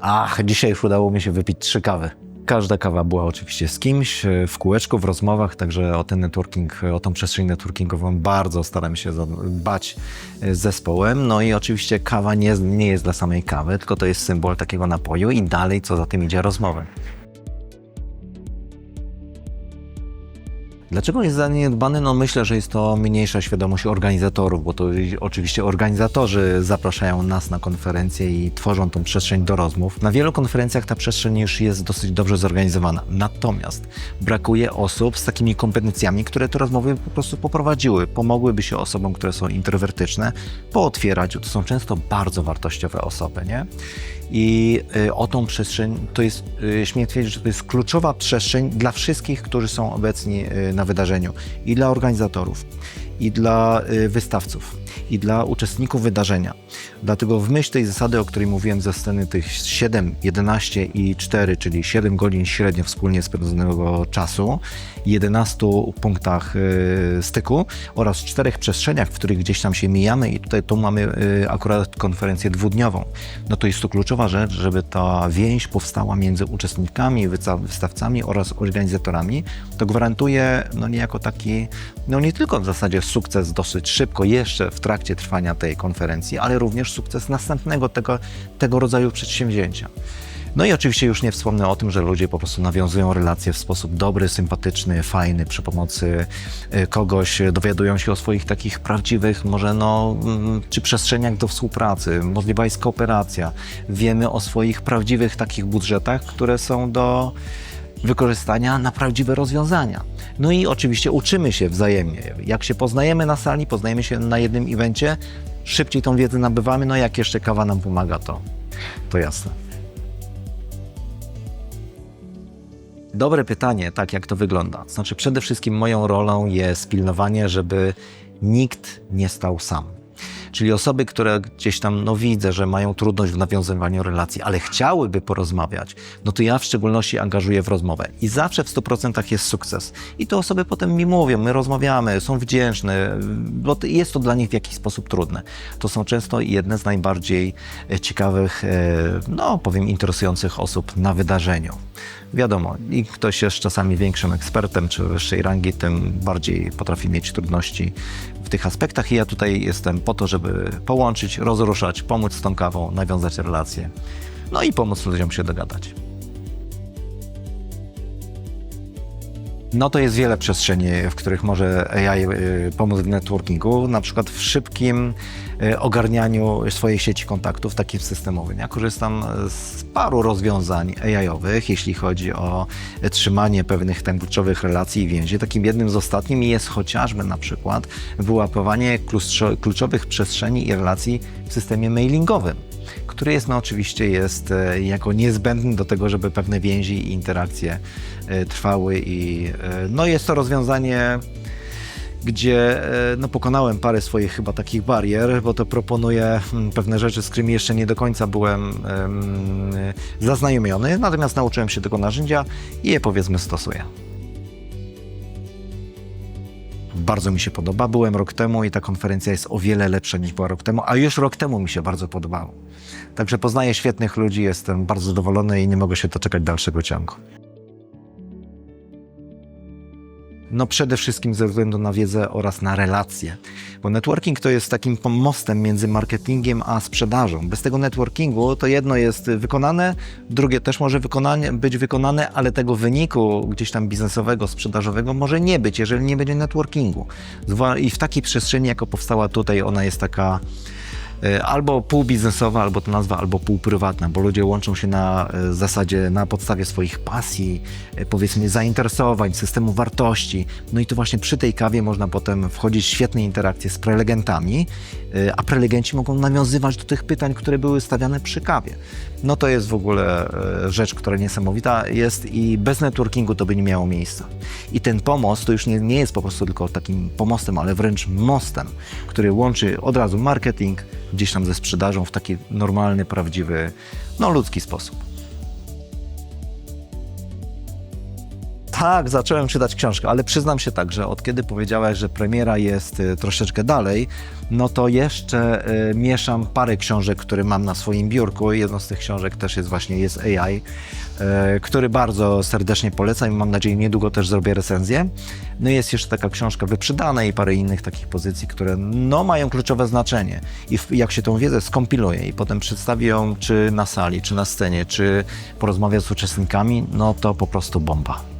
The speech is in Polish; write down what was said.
Ach, dzisiaj już udało mi się wypić trzy kawy. Każda kawa była oczywiście z kimś, e, w kółeczku, w rozmowach, także o ten networking, o tą przestrzeń networkingową bardzo staram się dbać e, z zespołem. No i oczywiście kawa nie, nie jest dla samej kawy, tylko to jest symbol takiego napoju i dalej, co za tym idzie, rozmowy. Dlaczego jest zaniedbany? No myślę, że jest to mniejsza świadomość organizatorów, bo to oczywiście organizatorzy zapraszają nas na konferencje i tworzą tą przestrzeń do rozmów. Na wielu konferencjach ta przestrzeń już jest dosyć dobrze zorganizowana. Natomiast brakuje osób z takimi kompetencjami, które te rozmowy po prostu poprowadziły. Pomogłyby się osobom, które są introwertyczne, pootwierać. To są często bardzo wartościowe osoby, nie? I y, o tą przestrzeń to jest, y, śmiem twierdzić, że to jest kluczowa przestrzeń dla wszystkich, którzy są obecni y, na wydarzeniu. I dla organizatorów, i dla wystawców, i dla uczestników wydarzenia. Dlatego w myśl tej zasady, o której mówiłem ze sceny tych 7, 11 i 4, czyli 7 godzin średnio wspólnie spędzonego czasu, 11 punktach y, styku oraz czterech przestrzeniach, w których gdzieś tam się mijamy i tutaj tu mamy y, akurat konferencję dwudniową. No to jest to kluczowa rzecz, żeby ta więź powstała między uczestnikami, wystawcami oraz organizatorami. To gwarantuje no niejako taki, no nie tylko w zasadzie sukces dosyć szybko jeszcze w trakcie trwania tej konferencji, ale również sukces następnego tego, tego rodzaju przedsięwzięcia. No i oczywiście już nie wspomnę o tym, że ludzie po prostu nawiązują relacje w sposób dobry, sympatyczny, fajny przy pomocy y, kogoś, y, dowiadują się o swoich takich prawdziwych, może no, mm, czy przestrzeniach do współpracy, możliwa jest kooperacja. Wiemy o swoich prawdziwych takich budżetach, które są do wykorzystania na prawdziwe rozwiązania. No i oczywiście uczymy się wzajemnie. Jak się poznajemy na sali, poznajemy się na jednym evencie, szybciej tą wiedzę nabywamy, no jak jeszcze kawa nam pomaga, to, to jasne. Dobre pytanie, tak jak to wygląda. Znaczy, przede wszystkim moją rolą jest pilnowanie, żeby nikt nie stał sam. Czyli osoby, które gdzieś tam, no widzę, że mają trudność w nawiązywaniu relacji, ale chciałyby porozmawiać, no to ja w szczególności angażuję w rozmowę. I zawsze w 100% jest sukces. I te osoby potem mi mówią, my rozmawiamy, są wdzięczne, bo jest to dla nich w jakiś sposób trudne. To są często jedne z najbardziej e, ciekawych, e, no powiem, interesujących osób na wydarzeniu. Wiadomo, i ktoś jest czasami większym ekspertem czy wyższej rangi, tym bardziej potrafi mieć trudności w tych aspektach. I ja tutaj jestem po to, żeby połączyć, rozruszać, pomóc z tą kawą, nawiązać relacje, no i pomóc ludziom się dogadać. No to jest wiele przestrzeni, w których może AI y, pomóc w networkingu, na przykład w szybkim ogarnianiu swojej sieci kontaktów, takim systemowym. Ja korzystam z paru rozwiązań AI-owych, jeśli chodzi o trzymanie pewnych tam kluczowych relacji i więzi. Takim jednym z ostatnich jest chociażby na przykład wyłapywanie kluczo- kluczowych przestrzeni i relacji w systemie mailingowym który jest no oczywiście jest e, jako niezbędny do tego, żeby pewne więzi i interakcje e, trwały i e, no jest to rozwiązanie gdzie e, no, pokonałem parę swoich chyba takich barier, bo to proponuje mm, pewne rzeczy, z którymi jeszcze nie do końca byłem em, zaznajomiony, natomiast nauczyłem się tego narzędzia i je powiedzmy stosuję. Bardzo mi się podoba. Byłem rok temu i ta konferencja jest o wiele lepsza niż była rok temu, a już rok temu mi się bardzo podobało. Także poznaję świetnych ludzi, jestem bardzo zadowolony i nie mogę się doczekać dalszego ciągu. No przede wszystkim ze względu na wiedzę oraz na relacje. Bo networking to jest takim mostem między marketingiem a sprzedażą. Bez tego networkingu to jedno jest wykonane, drugie też może wykonanie, być wykonane, ale tego wyniku gdzieś tam biznesowego, sprzedażowego może nie być, jeżeli nie będzie networkingu. I w takiej przestrzeni, jako powstała tutaj, ona jest taka albo półbiznesowa, albo to nazwa, albo półprywatna, bo ludzie łączą się na e, zasadzie, na podstawie swoich pasji, e, powiedzmy zainteresowań, systemu wartości. No i to właśnie przy tej kawie można potem wchodzić w świetne interakcje z prelegentami, e, a prelegenci mogą nawiązywać do tych pytań, które były stawiane przy kawie. No to jest w ogóle e, rzecz, która niesamowita jest i bez networkingu to by nie miało miejsca. I ten pomost to już nie, nie jest po prostu tylko takim pomostem, ale wręcz mostem, który łączy od razu marketing gdzieś tam ze sprzedażą w taki normalny, prawdziwy, no ludzki sposób. Tak, zacząłem czytać książkę, ale przyznam się tak, że od kiedy powiedziałaś, że premiera jest y, troszeczkę dalej, no to jeszcze y, mieszam parę książek, które mam na swoim biurku. Jedną z tych książek też jest właśnie jest AI, y, który bardzo serdecznie polecam i mam nadzieję niedługo też zrobię recenzję. No i jest jeszcze taka książka Wyprzedana i parę innych takich pozycji, które no mają kluczowe znaczenie. I jak się tą wiedzę skompiluje i potem przedstawi ją czy na sali, czy na scenie, czy porozmawia z uczestnikami, no to po prostu bomba.